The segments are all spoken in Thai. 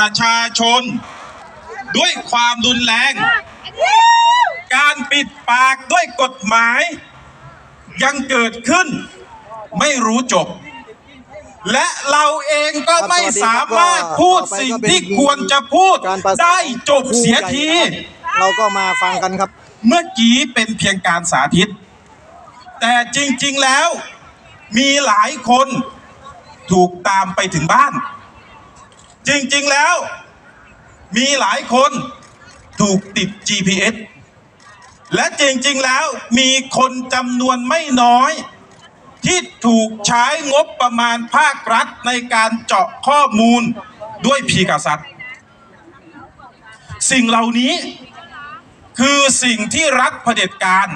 ประชาชน ด้วยความรุนแรง การปิดปากด้วยกฎหมาย ยังเกิดขึ้น ไม่รู้จบ และเราเองก็ไม่สามารถพูดสิ่งที่ควรจะพูดการประสานได้จบเสียที เราก็มาฟังกันครับ เมื่อกี้เป็นเพียงการสาธิต แต่จริงๆแล้วมีหลายคนถูกตามไปถึงบ้าน จริงๆแล้ว มีหลายคนถูกติด GPS และจริงๆแล้วมีคนจำนวนไม่น้อย ที่ถูกใช้งบประมาณภาครัฐในการเจาะข้อมูลด้วยพีกาซัตสิ่งเหล่านี้คือสิ่งที่รัฐเผด็จการ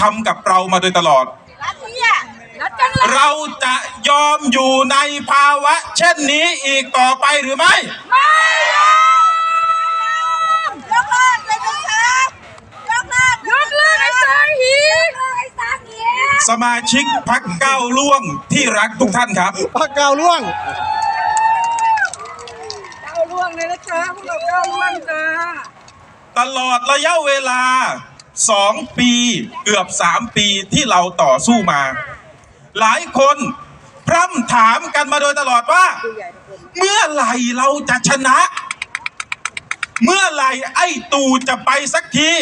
ทำกับเรามาโดยตลอด รัดเนี่ยรัดจัง เลยเราจะยอมอยู่ในภาวะ เช่นนี้อีกต่อไปหรือไม่ ไม่ยอมยกเลิกเลยนะครับยกเลิกยกเลิกไอ้สางหียกเลิกไอ้สางหีสมาชิกพักเก้าวล่วงที่รักทุกท่านครับพักกาวล่วง เก้าล่วงเลยนะจ๊ะพวกเราเก้าล่วงจ้าตลอดระยะเวลาสองปีเกือบสามปีที่เราต่อสู้มา หลายคนพร่ำถามกันมาโดยตลอดว่า เมื่อไหร่เราจะชนะ เมื่อไหร่ไอ้ตู่จะไปสักที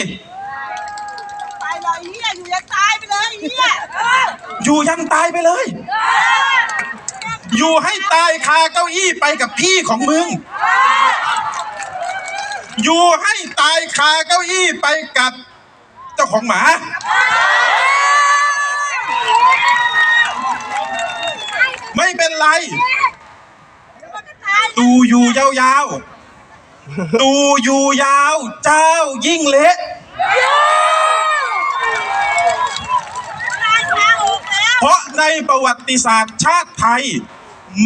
ไปเลยเฮียอยู่ยังตายไปเลยเฮียเอออยู่ยันตายไปเลย อยู่ให้ตายคาเก้าอี้ไปกับพี่ของมึง อยู่ให้ตายคาเก้าอี้ไปกับเจ้าของหมา ไม่เป็นไรมันก็ตายตูอยู่ยาวๆตูอยู่ยาว เจ้ายิ่งเละตายทางออกแล้วเพราะในประวัติศาสตร์ชาติไทย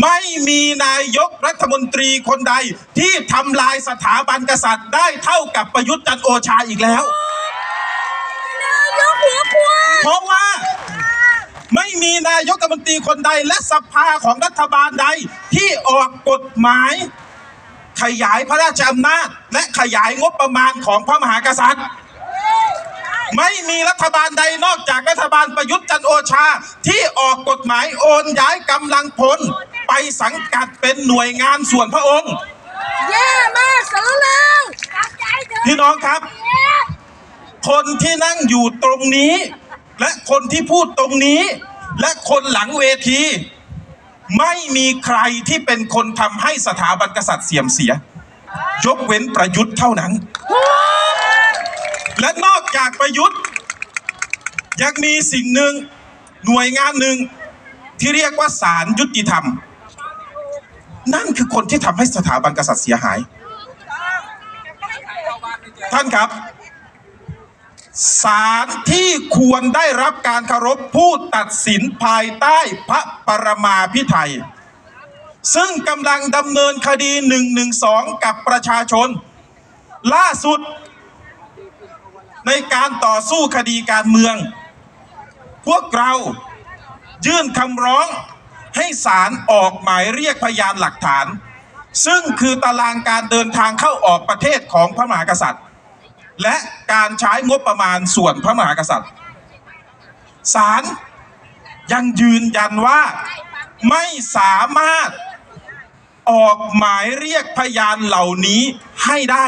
ไม่มีนายกรัฐมนตรีคนใดที่ทำลายสถาบันกษัตริย์ได้เท่ากับประยุทธ์จันทร์โอชาอีกแล้วยกหัวควายเพราะว่าไม่มีนายกรัฐมนตรีคนใดและสภาของรัฐบาลใดที่ออกกฎหมาย ขยายพระราชอำนาจ และขยายงบประมาณของพระมหากษัตริย์ ไม่มีรัฐบาลใดนอกจากรัฐบาลประยุทธ์จันทร์โอชาที่ออกกฎหมายโอนย้ายกำลังพลไปสังกัดเป็นหน่วยงานส่วนพระองค์แย่มากสารแล้วตัดใจเถอะพี่น้องครับ คนที่นั่งอยู่ตรงนี้ และคนที่พูดตรงนี้ และคนหลังเวที ไม่มีใครที่เป็นคนทำให้สถาบันกษัตริย์เสื่อมเสีย ยกเว้นประยุทธ์เท่านั้น และนอกจากประยุทธ์ ยังมีสิ่งหนึ่งหน่วยงานหนึ่งที่เรียกว่าศาลยุติธรรม นั่นคือคนที่ทำให้สถาบันกษัตริย์เสียหาย ท่านครับ ศาลที่ควรได้รับการเคารพผู้ตัดสินภายใต้พระปรมาพิไทย ซึ่งกำลังดำเนินคดี 112 กับประชาชน ล่าสุด ในการต่อสู้คดีการเมือง พวกเรายื่นคำร้องให้ศาลออกหมายเรียกพยานหลักฐาน ซึ่งคือตารางการเดินทางเข้าออกประเทศของพระมหากษัตริย์ และการใช้งบประมาณส่วนพระมหากษัตริย์ศาลยังยืนยันว่าไม่สามารถออกหมายเรียกพยานเหล่านี้ให้ได้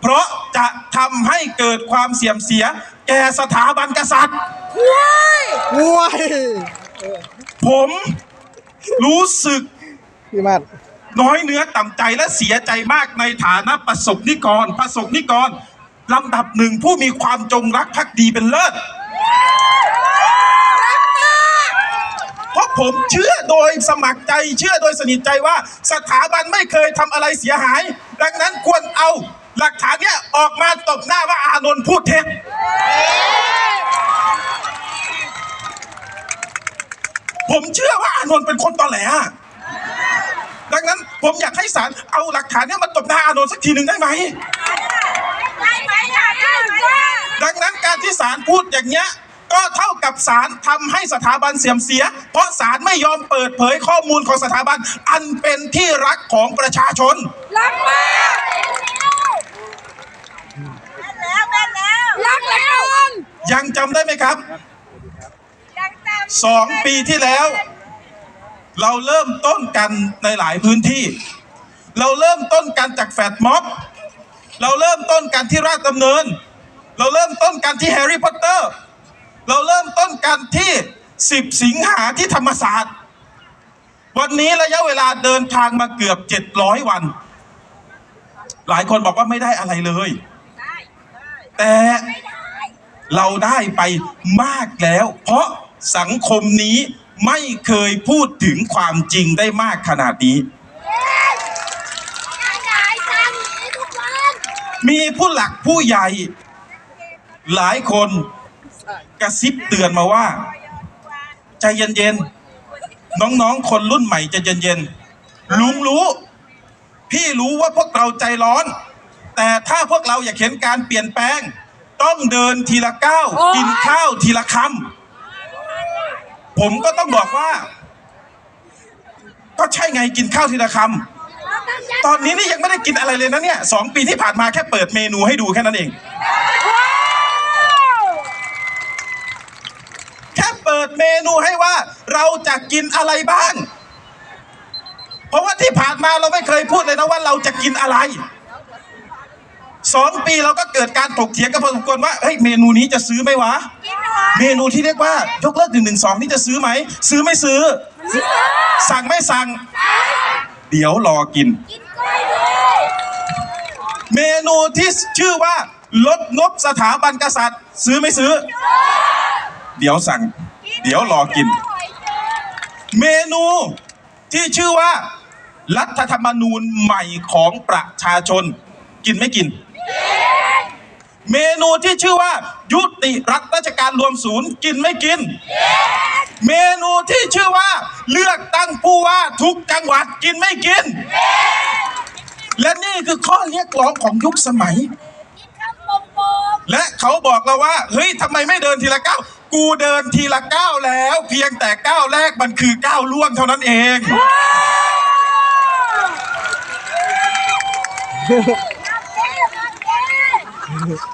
เพราะจะทำให้เกิดความเสียมเสียแก่สถาบันกษัตริย์ว้ายผมรู้สึกพี่มาดน้อยเนื้อต่ำใจและเสียใจมากในฐานะประสบนิกรประสบนิกร ลำดับหนึ่งผู้มีความจงรักภักดีเป็นเลิศเพราะผมเชื่อโดยสมัครใจ เชื่อโดยสนิทใจว่าสถาบันไม่เคยทำอะไรเสียหาย ดังนั้นควรเอาหลักฐานเนี้ยออกมาตบหน้าว่าอานนท์พูดเท็จผมเชื่อว่าอานนท์เป็นคนตอแหลอะดังนั้นผมอยากให้ศาลเอาหลักฐานเนี้ยมาตบหน้าอานนท์สักทีหนึ่งได้ไหม ได้ไหมอะได้ไหมอะ ดังนั้น การที่ศาลพูดอย่างเงี้ยก็เท่ากับศาลทำให้สถาบันเสื่อมเสีย เพราะศาลไม่ยอมเปิดเผยข้อมูลของสถาบันอันเป็นที่รักของประชาชน รักมากแม่นแล้วแม่นแล้วรักแล้ว ยังจำได้ไหมครับยังจำสองปีที่แล้ว เราเริ่มต้นกันในหลายพื้นที่ เราเริ่มต้นกันจากแฟดม็อบ เราเริ่มต้นกันที่ราชดำเนิน เราเริ่มต้นกันที่แฮร์รี่พอตเตอร์ เราเริ่มต้นกันที่ 10 สิงหาที่ธรรมศาสตร์ วันนี้ระยะเวลาเดินทางมาเกือบ 700 วัน หลายคนบอกว่าไม่ได้อะไรเลยได้ได้แต่ไม่ได้เราได้ไปมากแล้ว เพราะสังคมนี้ไม่เคยพูดถึงความจริงได้มากขนาดนี้ได้ได้ทำอย่างนี้ทุกวันมีผู้หลักผู้ใหญ่ หลายคนกระซิบเตือนมาว่า ใจเย็นๆ น้องๆ คนรุ่นใหม่ใจเย็นๆ ลุงรู้ พี่รู้ว่าพวกเราใจร้อน แต่ถ้าพวกเราอยากเห็นการเปลี่ยนแปลง ต้องเดินทีละก้าว กินข้าวทีละคำ ผมก็ต้องบอกว่า ก็ใช่ไงกินข้าวทีละคำ ตอนนี้นี่ยังไม่ได้กินอะไรเลยนะเนี่ยสองปีที่ผ่านมาแค่เปิดเมนูให้ดูแค่นั้นเอง แค่เปิดเมนูให้ว่าเราจะกินอะไรบ้าง เพราะว่าที่ผ่านมาเราไม่เคยพูดเลยนะว่าเราจะกินอะไรสองปีเราก็เกิดการถกเถียงกันพอสมควรว่าเฮ้ยเมนูนี้จะซื้อไหมวะกินหวานเมนูที่เรียกว่ายกเลิกหนึ่งหนึ่งสองนี่จะซื้อไหม ซื้อไม่ซื้อ สั่งไม่สั่ง เดี๋ยวรอกินกินกล้วยด้วยเมนูที่ชื่อว่าลดงบสถาบันกษัตริย์ ซื้อไม่ซื้อ เดี๋ยวสั่ง เดี๋ยวรอกิน เมนูที่ชื่อว่า รัฐธรรมนูญใหม่ของประชาชน กินไม่กิน เมนูที่ชื่อว่า ยุติรัฐราชการรวมศูนย์กินไม่กิน เมนูที่ชื่อว่า เลือกตั้งผู้ว่าทุกจังหวัดกินไม่กิน และนี่คือข้อเรียกร้องของยุคสมัยกินข้าวปมปมและเขาบอกเราว่า เฮ้ยทำไมไม่เดินทีละก้าว กูเดินทีละก้าวแล้ว เพียงแต่ก้าวแรกมันคือก้าวล่วงเท่านั้นเอง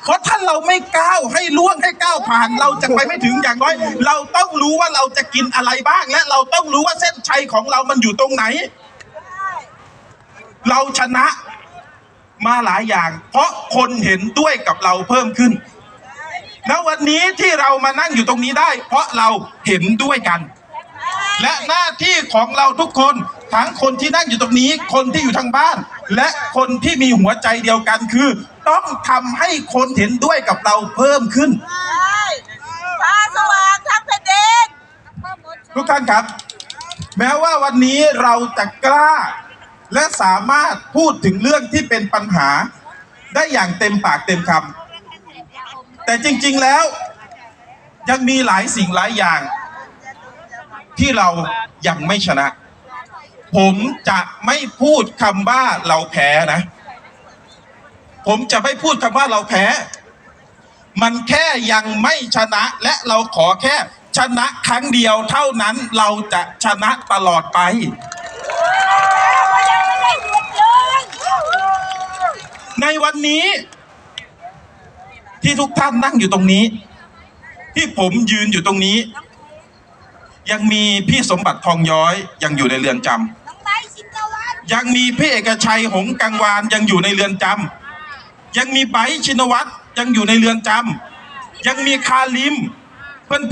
เพราะถ้าเราไม่ก้าวให้ล่วงให้ก้าวผ่าน เราจะไปไม่ถึงอย่างน้อย เราต้องรู้ว่าเราจะกินอะไรบ้าง และเราต้องรู้ว่าเส้นชัยของเรามันอยู่ตรงไหน เราชนะมาหลายอย่าง เพราะคนเห็นด้วยกับเราเพิ่มขึ้น แล้ววันนี้ที่เรามานั่งอยู่ตรงนี้ได้ เพราะเราเห็นด้วยกัน และหน้าที่ของเราทุกคนทั้งคนที่นั่งอยู่ตรงนี้ คนที่อยู่ทางบ้าน และคนที่มีหัวใจเดียวกันคือ ต้องทำให้คนเห็นด้วยกับเราเพิ่มขึ้นได้ฟ้าสว่างทั้งแผ่นดินทุกท่านครับ แม้ว่าวันนี้เราจะกล้า และสามารถพูดถึงเรื่องที่เป็นปัญหา ได้อย่างเต็มปากเต็มคำ แต่จริง ๆแล้ว ยังมีหลายสิ่งหลายอย่าง ที่เรายังไม่ชนะ ผมจะไม่พูดคำว่าเราแพ้นะ ผมจะไม่พูดคำว่าเราแพ้ มันแค่ยังไม่ชนะ และเราขอแค่ชนะครั้งเดียวเท่านั้นเราจะชนะตลอดไป ในวันนี้ ที่ทุกท่านนั่งอยู่ตรงนี้ ที่ผมยืนอยู่ตรงนี้ ยังมีพี่สมบัติทองย้อยยังอยู่ในเรือนจำน้องไบร์ทชินวัตรยังมีพี่เอกชัยหงส์กังวานยังอยู่ในเรือนจำยังมีไบร์ทชินวัตรยังอยู่ในเรือนจำยังมีคาลิมเพื่อน